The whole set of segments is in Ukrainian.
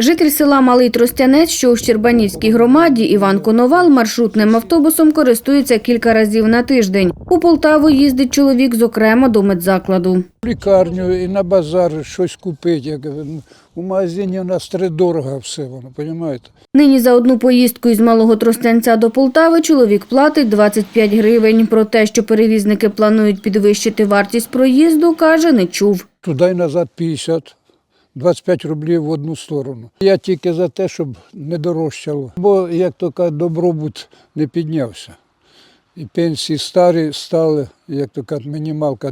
Житель села Малий Тростянець, що у Щербанівській громаді, Іван Коновал маршрутним автобусом користується кілька разів на тиждень. У Полтаву їздить чоловік, зокрема, до медзакладу. В лікарню і на базар щось купити. Як, ну, у магазині у нас тридорого все воно, розумієте? Нині за одну поїздку із Малого Тростянця до Полтави чоловік платить 25 гривень. Про те, що перевізники планують підвищити вартість проїзду, каже, не чув. Туди й назад 50. 25 рублів в одну сторону. Я тільки за те, щоб не дорожчало. Бо, як то кажуть, добробут не піднявся. І пенсії старі стали, як то кажуть, мінімалка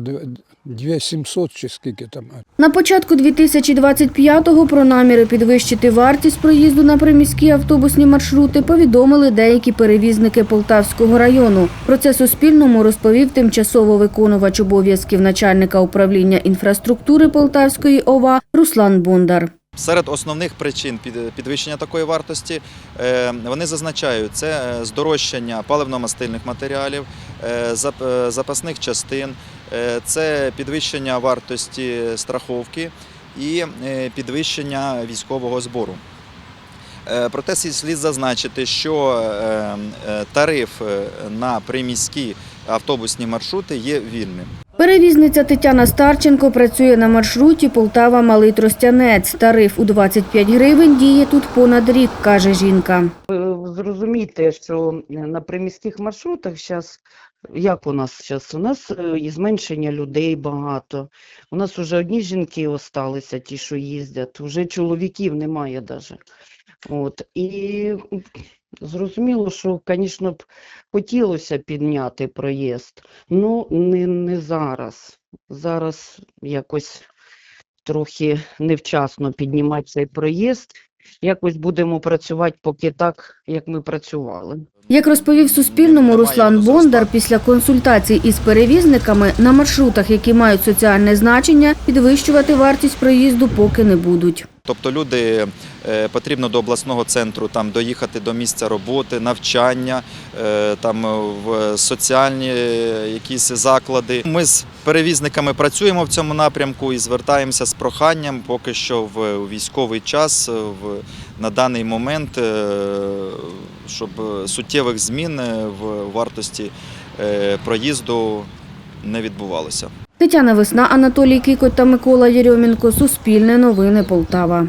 2700 чи скільки там. На початку 2025-го про наміри підвищити вартість проїзду на приміські автобусні маршрути повідомили деякі перевізники Полтавського району. Про це Суспільному розповів тимчасово виконувач обов'язків начальника управління інфраструктури Полтавської ОВА Руслан Бондар. Серед основних причин підвищення такої вартості е, вони зазначають це е, здорожчання паливно-мастильних матеріалів, е, зап- запасних частин, це підвищення вартості страховки і підвищення військового збору. Проте слід зазначити, що тариф на приміські автобусні маршрути є вільним. Перевізниця Тетяна Старченко працює на маршруті Полтава-Малий Тростянець. Тариф у 25 гривень діє тут понад рік, каже жінка. Зрозумійте, що на приміських маршрутах зараз, як у нас зараз? У нас е, і зменшення людей багато. У нас вже одні жінки осталися, ті, що їздять, вже чоловіків немає навіть. От. І зрозуміло, що, звісно, б хотілося підняти проїзд, але не, не зараз. Зараз якось трохи невчасно піднімати цей проїзд. Якось будемо працювати поки так, як ми працювали. Як розповів Суспільному Руслан Бондар, після консультацій із перевізниками на маршрутах, які мають соціальне значення, підвищувати вартість проїзду поки не будуть. Тобто люди е, потрібно до обласного центру там доїхати до місця роботи, навчання, е, там е, в соціальні якісь заклади. Ми з перевізниками працюємо в цьому напрямку і звертаємося з проханням поки що в військовий час в на даний момент, щоб суттєвих змін в вартості проїзду не відбувалося. Тетяна Весна, Анатолій Кікоть та Микола Єрьомінко. Суспільне новини Полтава.